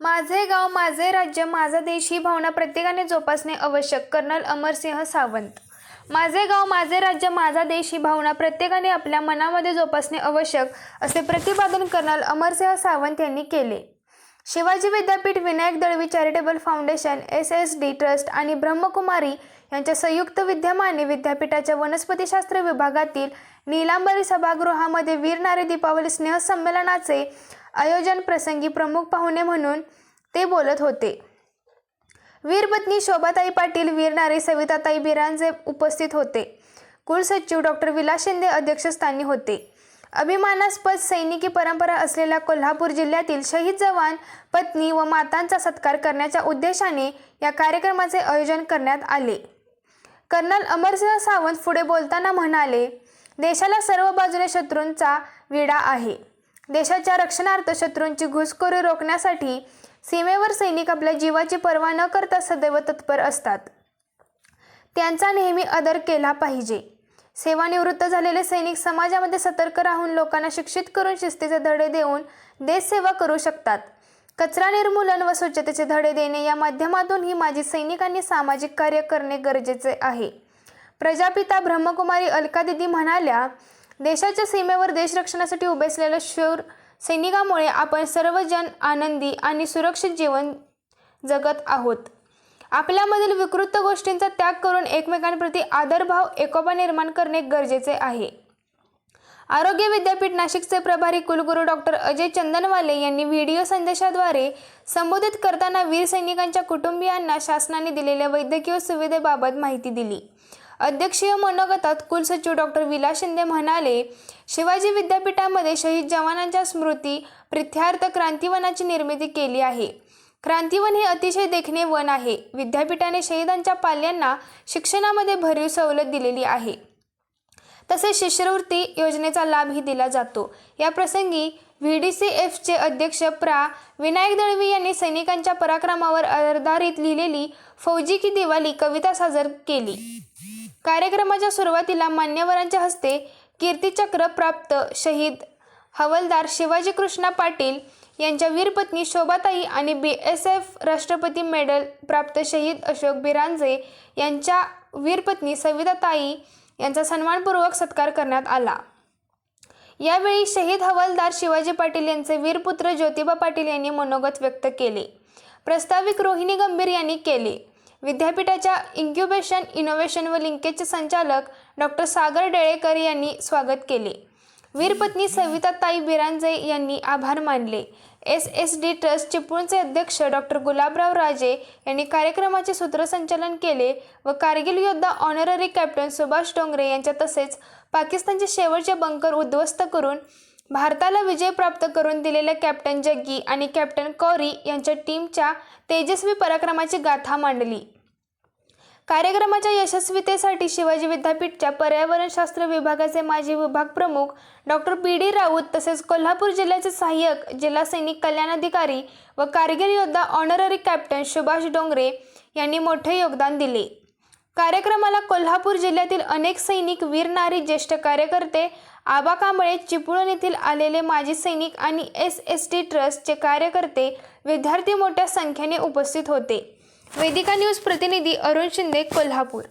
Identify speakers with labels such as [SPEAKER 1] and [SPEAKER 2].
[SPEAKER 1] माझे गाव माझे राज्य माझा देश ही भावना प्रत्येकाने जोपासणे आवश्यक. कर्नल अमरसिंह सावंत. माझे गाव माझे राज्य माझा देश ही भावना प्रत्येकाने आपल्या मनामध्ये जोपासणे आवश्यक असे प्रतिपादन कर्नल अमरसिंह सावंत यांनी केले. Shivaji Vidyapeeth Vinayak Dalvi charitable foundation S S D trust आणि ब्रह्मकुमारी यांच्या संयुक्त विद्यमाने विद्यापीठाच्या वनस्पतीशास्त्र विभागातील नीलांबरी सभागृहामध्ये वीर नारी दीपावली स्नेहसंमेलनाचे आयोजन प्रसंगी प्रमुख पाहुणे म्हणून ते बोलत होते. वीरपत्नी शोभाताई पाटील वीरनारी सविताताई बिरांजे उपस्थित होते. कुलसचिव डॉक्टर विलास शिंदे अध्यक्षस्थानी होते. अभिमानास्पद सैनिकी परंपरा असलेल्या कोल्हापूर जिल्ह्यातील शहीद जवान पत्नी व मातांचा सत्कार करण्याच्या उद्देशाने या कार्यक्रमाचे आयोजन करण्यात आले. कर्नल अमरसिंह सावंत पुढे बोलताना म्हणाले देशाला सर्व बाजूने शत्रूंचा विडा आहे. देशाच्या रक्षणार्थ शत्रूंची घुसखोरी रोखण्यासाठी सीमेवर सैनिक आपल्या जीवाची पर्वा न करता सदैव तत्पर असतात. त्यांचा नेहमी आदर केला पाहिजे. सेवानिवृत्त झालेले सैनिक समाजामध्ये सतर्क राहून लोकांना शिक्षित करून शिस्तीचे धडे देऊन देशसेवा करू शकतात. कचरा निर्मूलन व स्वच्छतेचे धडे देणे या माध्यमातून ही माझी सैनिकांनी सामाजिक कार्य करणे गरजेचे आहे. प्रजापिता ब्रह्मकुमारी अलकादिदी म्हणाल्या देशाच्या सीमेवर देश रक्षणासाठी उभे असलेल्या शूर सैनिकामुळे आपण सर्वजण आनंदी आणि सुरक्षित जीवन जगत आहोत. आपल्यामधील विकृत गोष्टींचा त्याग करून एकमेकांप्रती आदरभाव एकोपा निर्माण करणे गरजेचे आहे. आरोग्य विद्यापीठ नाशिकचे प्रभारी कुलगुरू डॉक्टर अजय चंदनवाले यांनी व्हिडिओ संदेशाद्वारे संबोधित करताना वीर सैनिकांच्या कुटुंबियांना शासनाने दिलेल्या वैद्यकीय सुविधेबाबत माहिती दिली. अध्यक्षीय मनोगतात कुलसचिव डॉक्टर विलास शिंदे म्हणाले शिवाजी विद्यापीठामध्ये शहीद जवानांच्या स्मृती प्रिथ्यार्थ क्रांतीवनाची निर्मिती केली आहे. क्रांतीवन हे अतिशय देखणे वन आहे. विद्यापीठाने शहीदांच्या पाल्यांना शिक्षणामध्ये भरीव सवलत दिलेली आहे. तसेच शिष्यवृत्ती योजनेचा लाभही दिला जातो. या प्रसंगी व्ही डी सी एफचे अध्यक्ष प्रा. विनायक दळवी यांनी सैनिकांच्या पराक्रमावर आधारित लिहिलेली फौजी की दिवाळी कविता सादर केली. कार्यक्रमाच्या सुरुवातीला मान्यवरांच्या हस्ते कीर्तीचक्र प्राप्त शहीद हवलदार शिवाजी कृष्णा पाटील यांच्या वीरपत्नी शोभाताई आणि बी एस एफ राष्ट्रपती मेडल प्राप्त शहीद अशोक बिरांजे यांच्या वीरपत्नी सविताताई यांचा सन्मानपूर्वक सत्कार करण्यात आला. यावेळी शहीद हवालदार शिवाजी पाटील यांचे वीरपुत्र ज्योतिबा पाटील यांनी मनोगत व्यक्त केले. प्रस्ताविक रोहिणी गंभीर यांनी केले. विद्यापीठाच्या इन्क्युबेशन इनोव्हेशन व लिंकेजचे संचालक डॉक्टर सागर डेळेकर यांनी स्वागत केले. वीरपत्नी सविताताई बिरांजे यांनी आभार मानले. एस एस डी ट्रस्ट चिपळूणचे अध्यक्ष डॉक्टर गुलाबराव राजे यांनी कार्यक्रमाचे सूत्रसंचालन केले व कारगिल योद्धा ऑनररी कॅप्टन सुभाष डोंगरे यांच्या तसेच पाकिस्तानचे शेवटचे बंकर उद्ध्वस्त करून भारताला विजय प्राप्त करून दिलेल्या कॅप्टन जग्गी आणि कॅप्टन कौरी यांच्या टीमच्या तेजस्वी पराक्रमाची गाथा मांडली. कार्यक्रमाच्या यशस्वीतेसाठी शिवाजी विद्यापीठच्या पर्यावरणशास्त्र विभागाचे माजी विभाग प्रमुख डॉक्टर पी. डी. राऊत तसेच कोल्हापूर जिल्ह्याचे सहाय्यक जिल्हा सैनिक कल्याण अधिकारी व कारगिल योद्धा ऑनररी कॅप्टन सुभाष डोंगरे यांनी मोठे योगदान दिले. कार्यक्रमाला कोल्हापूर जिल्ह्यातील अनेक सैनिक वीर नारी ज्येष्ठ कार्यकर्ते आबा कांबळे चिपळूण येथील आलेले माजी सैनिक आणि एस एस टी ट्रस्टचे कार्यकर्ते विद्यार्थी मोठ्या संख्येने उपस्थित होते. वेदिका न्यूज प्रतिनिधी अरुण शिंदे कोल्हापूर.